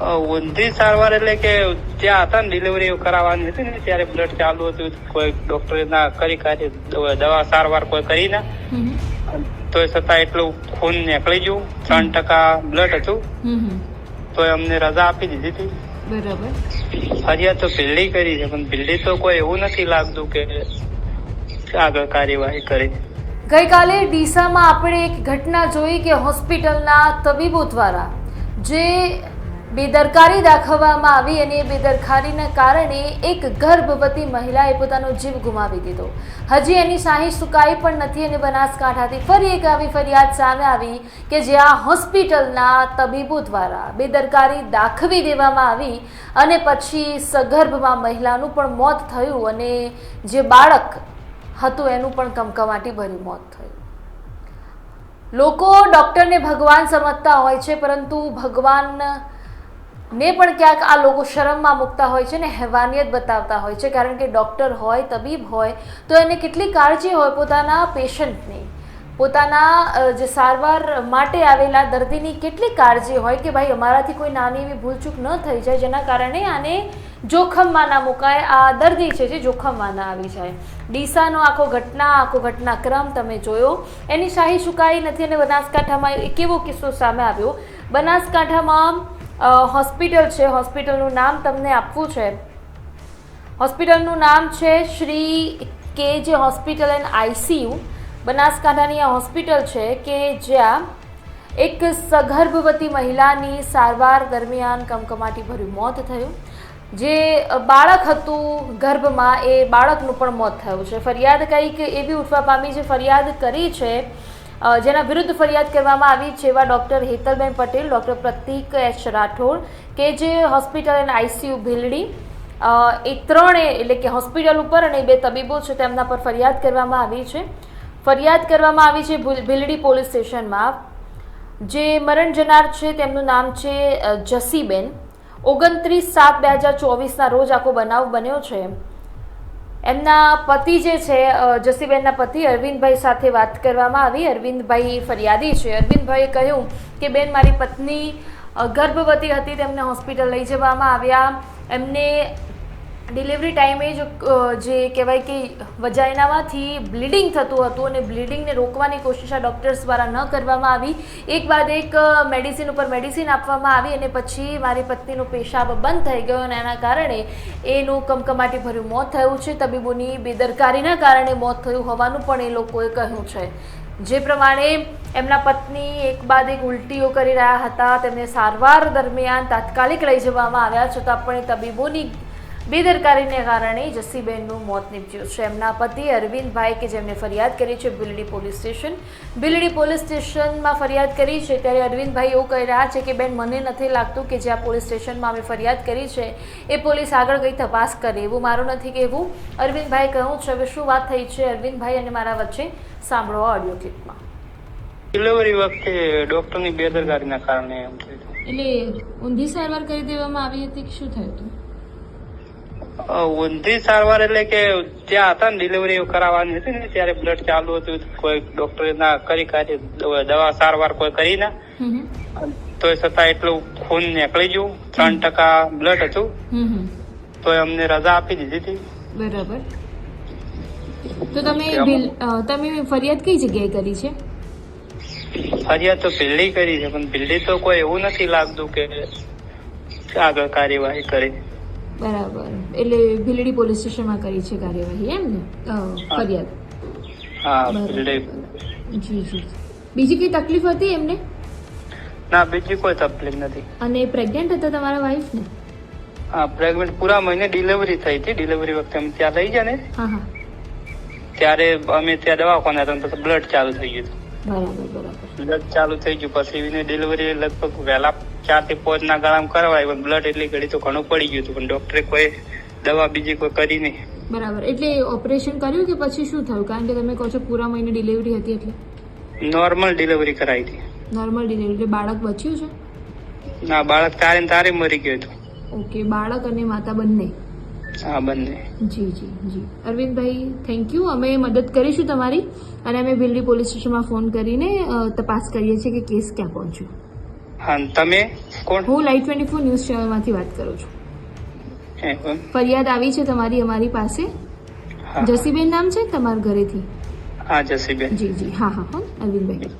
ઊંધી સારવાર એટલે કે જ્યાં હતા ને ડિલિવરી કરાવવાની હતી ને ત્યારે બ્લડ ચાલુ હતું. કોઈ ડોક્ટરે ના કરી કાઢી દવા સારવાર કોઈ કરી ના. તોય છતાં એટલું ખૂન નીકળી ગયું. ત્રણ ટકા બ્લડ હતું. તો અમને રજા આપી દીધી હતી. બરાબર. ફરિયાદ તો બિલ્ડી કરી છે પણ બિલ્ડી તો કોઈ એવું નથી લાગતું કે આગળ કાર્યવાહી કરે. ગઈકાલે ડીસામાં આપણે એક ઘટના જોઈ કે હોસ્પિટલના તબીબો દ્વારા જે બેદરકારી દાખવવામાં આવી અને બેદરકારીના કારણે એક ગર્ભવતી મહિલાએ પોતાનો જીવ ગુમાવી દીધો. હજી એની શાહી સુકાઈ પણ નથી અને બનાસકાંઠાથી ફરી એક આવી ફરિયાદ સામે આવી કે જ્યાં હોસ્પિટલના તબીબો દ્વારા બેદરકારી દાખવી દેવામાં આવી અને પછી સગર્ભમાં મહિલાનું પણ મોત થયું અને જે બાળક હતું એનું પણ કમકમાટી ભર્યું મોત થયું. લોકો ડૉક્ટરને ભગવાન સમજતા હોય છે, પરંતુ ભગવાન ને પણ ક્યાંક આ લોકો શરમમાં મૂકતા હોય છે ને હેવાનિયત બતાવતા હોય છે. કારણ કે ડૉક્ટર હોય, તબીબ હોય, તો એને કેટલી કાળજી હોય પોતાના પેશન્ટની. પોતાના જે સારવાર માટે આવેલા દર્દીની કેટલી કાળજી હોય કે ભાઈ અમારાથી કોઈ નાની એવી ભૂલચૂક ન થઈ જાય, જેના કારણે આને જોખમમાં ના મુકાય. આ દર્દી છે જે જોખમમાં ના આવી જાય. ડીસાનો આખો ઘટના, આખો ઘટનાક્રમ તમે જોયો. એની શાહી ચુકાઈ નથી અને બનાસકાંઠામાં એક એવો કિસ્સો સામે આવ્યો. બનાસકાંઠામાં હોસ્પિટલ છે. હોસ્પિટલનું નામ તમને આપવું છે. હોસ્પિટલનું નામ છે શ્રી કે જે હોસ્પિટલ એન્ડ આઈસીયુ બનાસકાંઠાની આ હોસ્પિટલ છે કે જ્યાં એક સગર્ભવતી મહિલાની સારવાર દરમિયાન કમકમાટી ભર્યું મોત થયું. જે બાળક હતું ગર્ભમાં, એ બાળકનું પણ મોત થયું છે. ફરિયાદ કંઈક એવી ઉઠવા પામી જે ફરિયાદ કરી છે જેના વિરુદ્ધ ફરિયાદ કરવામાં આવી છે એવા doctor Hetalben Patel, doctor Pratik H Rathod કે જે હોસ્પિટલ એન્ડ આઈસીયુ ભીલડી. એ ત્રણે એટલે કે હોસ્પિટલ ઉપર અને બે તબીબો છે તેમના પર ફરિયાદ કરવામાં આવી છે. ફરિયાદ કરવામાં આવી છે ભીલ- ભીલડી પોલીસ સ્ટેશનમાં. જે મરણ જનાર છે તેમનું નામ છે જસીબેન. ઓગણત્રીસ સાત બે હજાર ચોવીસના રોજ આખો બનાવ બન્યો છે. એમના પતિ જે છે જસીબેનના પતિ અરવિંદભાઈ સાથે વાત કરવામાં આવી. અરવિંદભાઈ ફરિયાદી છે. અરવિંદભાઈએ કહ્યું કે, બેન, મારી પત્ની ગર્ભવતી હતી. તેમને હોસ્પિટલ લઈ જવામાં આવ્યા. એમને ડિલિવરી ટાઈમે જ જે કહેવાય કે વજાઇનામાંથી બ્લીડિંગ થતું હતું અને બ્લીડિંગને રોકવાની કોશિશ આ ડૉક્ટર્સ દ્વારા ન કરવામાં આવી. એક બાદ એક મેડિસિન ઉપર મેડિસિન આપવામાં આવી અને પછી મારી પત્નીનો પેશાબ બંધ થઈ ગયો અને એના કારણે એનું કમકમાટી ભર્યું મોત થયું છે. તબીબોની બેદરકારીના કારણે મોત થયું હોવાનું પણ એ લોકોએ કહ્યું છે. જે પ્રમાણે એમના પત્ની એક બાદ એક ઉલટીઓ કરી રહ્યા હતા. તેમને સારવાર દરમિયાન તાત્કાલિક લઈ જવામાં આવ્યા છતાં પણ તબીબોની બેદરકારીને કારણે જસ્સીબેનનું મોત નીપજ્યું છે. એમના પતિ અરવિંદભાઈ કે જેમને ફરિયાદ કરી છે Bildi police station. Bildi police સ્ટેશનમાં ફરિયાદ કરી છે. ત્યારે અરવિંદભાઈ એવું કહી રહ્યા છે કે બેન મને નથી લાગતું કે જ્યાં પોલીસ સ્ટેશનમાં અમે ફરિયાદ કરી છે એ પોલીસ આગળ ગઈ તપાસ કરે. એવું મારું નથી કહેવું. અરવિંદભાઈ કહ્યું છે હવે શું વાત થઈ છે? અરવિંદભાઈ અને મારા વચ્ચે સાંભળો ઓડિયો ક્લિપમાં ડિલિવરી વખતે ડોક્ટરની બેદરકારીના કારણે એમ થયું એટલે ઊંધી સારવાર કરી દેવામાં આવી હતી કે શું થયું હતું? ઊંધી સારવાર એટલે કે જ્યાં હતા ને ડિલિવરી કરાવવાની હતી ને ત્યારે બ્લડ ચાલુ હતું. કોઈ ડોક્ટરે ના કરી કાઢી દવા સારવાર કોઈ કરી ના. તો છતાં એટલું ખૂન નીકળી ગયું. ત્રણ ટકા બ્લડ હતું. તો અમને રજા આપી દીધી હતી. બરાબર. તો તમે તમે ફરિયાદ કઈ જગ્યાએ કરી છે? ફરિયાદ તો બિલ્ડી કરી છે પણ બિલ્ડી તો કોઈ એવું નથી લાગતું કે આગળ કાર્યવાહી કરે. બરાબર. એટલે ભીલડી પોલીસ સ્ટેશનમાં કરી છે કાર્યવાહી એમ ને? ફરિયાદ. જી જી બીજી કઈ તકલીફ હતી એમને? ના બીજી કોઈ તકલીફ નથી. અને પ્રેગ્નન્ટ હતા તમારા વાઈફ ને? હા પ્રેગ્નન્ટ પૂરા મહિને ડિલિવરી થઈ હતી. ડિલિવરી વખતે અમે ત્યાં લઈ ગયા ને. હા હા. ત્યારે અમે ત્યાં દવાખાના હતા પછી બ્લડ ચાલુ થઈ ગયું બરાબર બરાબર. બ્લડ ચાલુ થઈ ગયું. પછી એની ડિલિવરી લગભગ વહેલા ચારથી પાંચ ના ગાળામાં કરવાય. પણ બ્લડ એટલી ઘડી તો ઘણું પડી ગયું હતું. પણ ડોક્ટરે કોઈ દવા બીજી કોઈ કરી નહીં. બરાબર. એટલે ઓપરેશન કર્યું કે પછી શું થયું? કારણ કે તમે કહો છો પૂરા મહિને ડિલિવરી હતી એટલે. નોર્મલ ડિલિવરી કરાવી હતી. નોર્મલ ડિલિવરી એટલે બાળક બચ્યું છે? ના બાળક તારે તારે મરી ગયું હતું. ઓકે બાળક અને માતા બંને. હા બંને. જી જી જી. અરવિંદભાઈ થેન્ક યુ અમે મદદ કરીશું તમારી અને અમે ભીલડી પોલીસ સ્ટેશનમાં ફોન કરીને તપાસ કરીએ છીએ કે કેસ ક્યાં પહોંચ્યો. હા તમે? કોણ? હું લાઈવ ટ્વેન્ટી ફોર ન્યૂઝ ચેનલમાંથી વાત કરું છું. ફરિયાદ આવી છે તમારી અમારી પાસે? જસીબેન નામ છે તમારા ઘરેથી? હા જસીબેન. જી જી. હા હા હા. અરવિંદભાઈ.